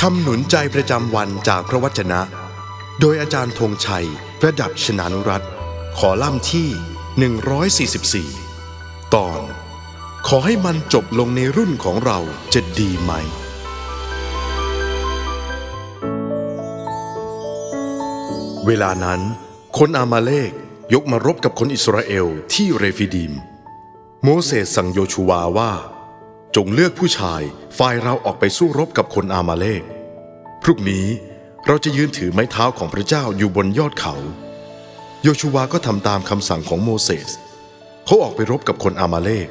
คำหนุนใจประจำวันจากพระวจนะ โดยอาจารย์ธงชัย ประดับชนานุรัตขอล่ำที่ 144 ตอน ขอให้มันจบลงในรุ่นของเราจะดีไหม เวลานั้น คนอามาเลกยกมารบกับคนอิสราเอลที่เรฟิดีม โมเสสสั่งโยชูวาว่า จงเลือกผู้ชายฝ่ายเราออกไปสู้รบกับคนอามาเลกพรุ่งนี้เราจะยืนถือไม้เท้าของพระเจ้าอยู่บนยอดเขา โยชูวาก็ทำตามคำสั่งของโมเสสเขาออกไปรบกับคนอามาเลก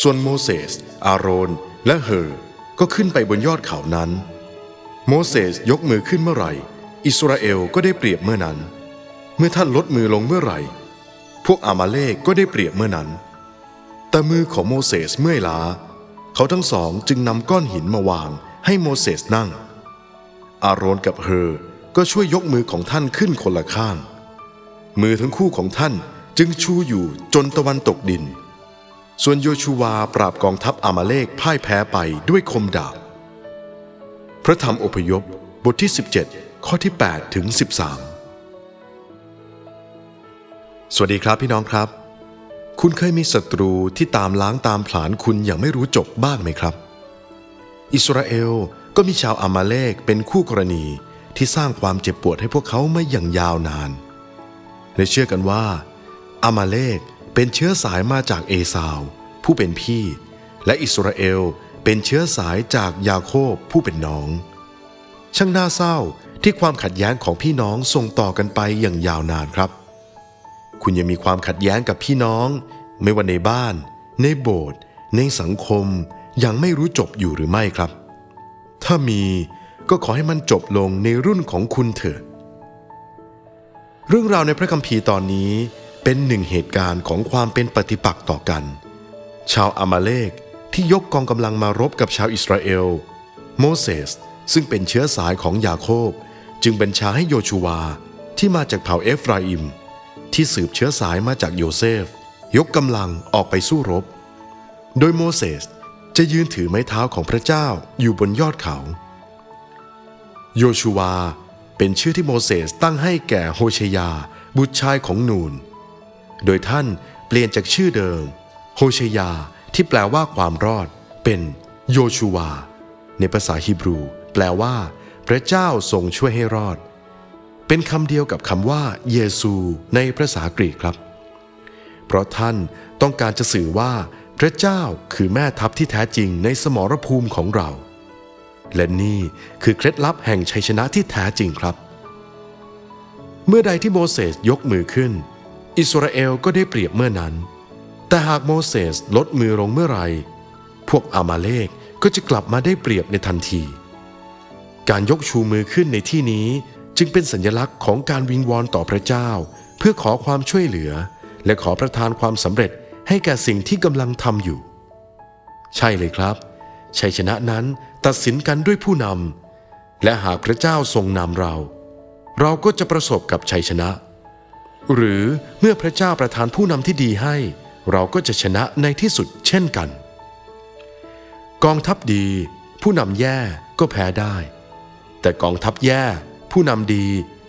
ส่วนโมเสส อาโรน และเฮอก็ขึ้นไปบนยอดเขานั้น โมเสสยกมือขึ้นเมื่อไหร่ อิสราเอลก็ได้เปรียบเมื่อนั้น เมื่อท่านลดมือลงเมื่อไหร่ พวกอามาเลกก็ได้เปรียบเมื่อนั้น แต่มือของโมเสสเมื่อยล้า เขาทั้งสองจึงนำก้อนหินมาวางให้โมเสสนั่ง อาโรนกับเฮอก็ช่วยยกมือของท่านขึ้นคนละข้าง มือทั้งคู่ของท่านจึงชูอยู่จนตะวันตกดิน ส่วนโยชูวาปราบกองทัพอามาเลกพ่ายแพ้ไปด้วยคมดาบ พระธรรมอพยพบทที่ 17 ข้อที่ 8 ถึง 13 สวัสดีครับพี่น้องครับ คุณเคยมีศัตรูที่ตามล้างตามผลาญคุณอย่างไม่รู้จบบ้างไหมครับ อิสราเอลก็มีชาวอามาเลกเป็นคู่กรณีที่สร้างความเจ็บปวดให้พวกเขามาอย่างยาวนานและเชื่อกันว่า อามาเลกเป็นเชื้อสายมาจากเอสาว ผู้เป็นพี่ และอิสราเอลเป็นเชื้อสายจากยาโคบผู้เป็นน้อง ช่างน่าเศร้าที่ความขัดแย้งของพี่น้องส่งต่อกันไปอย่างยาวนานครับ คุณยังมีความขัดแย้งกับพี่น้อง ไม่ว่าในบ้าน ในโบสถ์ในสังคม ยังไม่รู้จบอยู่หรือไม่ครับ ถ้ามีก็ขอให้มันจบลงในรุ่นของคุณเถิดเรื่องราวในพระคัมภีร์ตอนนี้เป็นหนึ่งเหตุการณ์ของความเป็นปฏิปักษ์ต่อกัน ชาวอามาเลกที่ยกกองกำลังมารบกับชาวอิสราเอล โมเสสซึ่งเป็นเชื้อสายของยาโคบ จึงบัญชาให้โยชูวาที่มาจากเผ่าเอฟราอิม ที่สืบเชื้อสายมาจากโยเซฟ ยกกำลังออกไปสู้รบ โดยโมเสสจะยืนถือไม้เท้าของพระเจ้าอยู่บนยอดเขา โยชูวาเป็นชื่อที่โมเสสตั้งให้แก่โฮเชยา บุตรชายของนูน โดยท่านเปลี่ยนจากชื่อเดิม โฮเชยาที่แปลว่าความรอด เป็นโยชูวา ในภาษาฮีบรู แปลว่า พระเจ้าทรงช่วยให้รอด เป็นคำเดียวกับคำว่าเยซูในภาษากรีกครับ เพราะท่านต้องการจะสื่อว่าพระเจ้าคือแม่ทัพที่แท้จริงในสมรภูมิของเรา และนี่คือเคล็ดลับแห่งชัยชนะที่แท้จริงครับ เมื่อใดที่โมเสสยกมือขึ้น อิสราเอลก็ได้เปรียบเมื่อนั้น แต่หากโมเสสลดมือลงเมื่อไหรพวกอามาเลกก็จะกลับมาได้เปรียบในทันที การยกชูมือขึ้นในที่นี้ จึงเป็นสัญลักษณ์ของการวิงวอนต่อพระเจ้า เพื่อขอความช่วยเหลือ และขอประทานความสำเร็จให้แก่สิ่งที่กำลังทำอยู่ ใช่เลยครับ ชัยชนะนั้นตัดสินกันด้วยผู้นำและหากพระเจ้าทรงนำเรา เราก็จะประสบกับชัยชนะ หรือเมื่อพระเจ้าประทานผู้นำที่ดีให้ เราก็จะชนะในที่สุดเช่นกัน กองทัพดี ผู้นำแย่ก็แพ้ได้ แต่กองทัพแย่ ผู้นำดี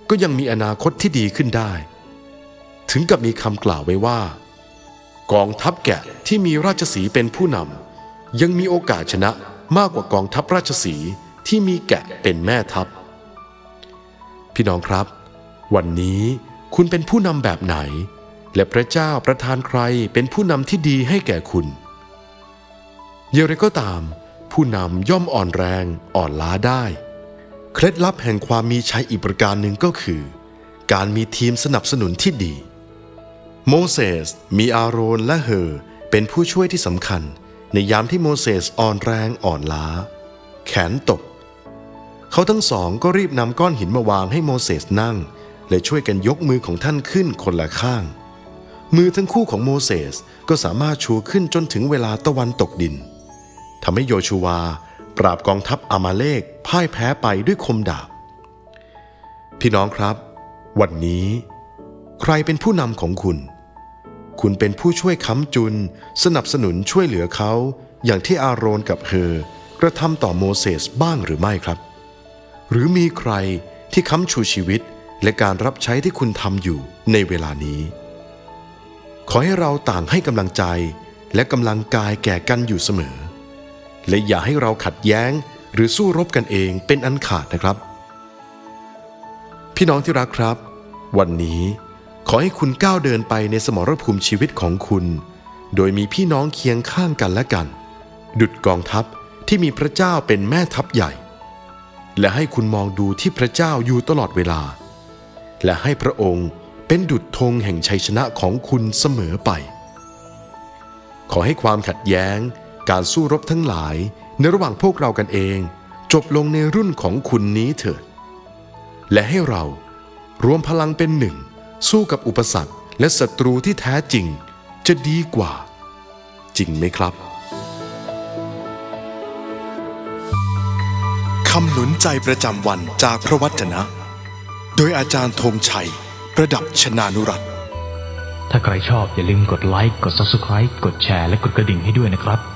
ก็ยังมีอนาคตที่ดีขึ้นได้ ถึงกับมีคำกล่าวไว้ว่า กองทัพแกะที่มีราชสีเป็นผู้นำยังมีโอกาสชนะมากกว่ากองทัพราชสีที่มีแกะเป็นแม่ทัพ พี่น้องครับ วันนี้คุณเป็นผู้นำแบบไหน และพระเจ้าประทานใครเป็นผู้นำที่ดีให้แก่คุณอย่างไรก็ตาม ผู้นำย่อมอ่อนแรงอ่อนล้าได้ เคล็ดลับแห่งความมีชัยอีกประการหนึ่งก็คือ การมีทีมสนับสนุนที่ดี โมเสสมีอาโรนและเฮอเป็นผู้ช่วยที่สำคัญ ในยามที่โมเสสอ่อนแรงอ่อนล้า แขนตก เขาทั้งสองก็รีบนำก้อนหินมาวางให้โมเสสนั่ง และช่วยกันยกมือของท่านขึ้นคนละข้าง มือทั้งคู่ของโมเสสก็สามารถชูขึ้นจนถึงเวลาตะวันตกดินทำให้โยชูวา ปราบกองทัพอามาเลกพ่ายแพ้ไปด้วยคมดาบ พี่น้องครับ วันนี้ ใครเป็นผู้นำของคุณ คุณเป็นผู้ช่วยค้ำจุน สนับสนุนช่วยเหลือเขา อย่างที่อาโรนกับเฮอกระทำต่อโมเสสบ้างหรือไม่ครับ หรือมีใครที่ค้ำชูชีวิตและการรับใช้ที่คุณทำอยู่ในเวลานี้ ขอให้เราต่างให้กำลังใจและกำลังกายแก่กันอยู่เสมอ และอย่าให้เราขัดแย้ง หรือสู้รบกันเองเป็นอันขาดนะครับ พี่น้องที่รักครับ วันนี้ขอให้คุณก้าวเดินไปในสมรภูมิชีวิตของคุณ โดยมีพี่น้องเคียงข้างกันและกัน ดุดกองทัพที่มีพระเจ้าเป็นแม่ทัพใหญ่ และให้คุณมองดูที่พระเจ้าอยู่ตลอดเวลา และให้พระองค์เป็นดุจธงแห่งชัยชนะของคุณเสมอไป ขอให้ความขัดแย้ง การสู้รบทั้งหลายในระหว่างพวกเรากันเอง จบลงในรุ่นของคุณนี้เถิด และให้เรารวมพลังเป็นหนึ่ง สู้กับอุปสรรคและศัตรูที่แท้จริง จะดีกว่า จริงไหมครับคำหนุนใจประจำวันจากพระวจนะ โดยอาจารย์ธงชัย ประดับชนานุรัตน์ถ้าใครชอบอย่าลืมกดไลค์กด Subscribe กดแชร์และกดกระดิ่งให้ด้วยนะครับ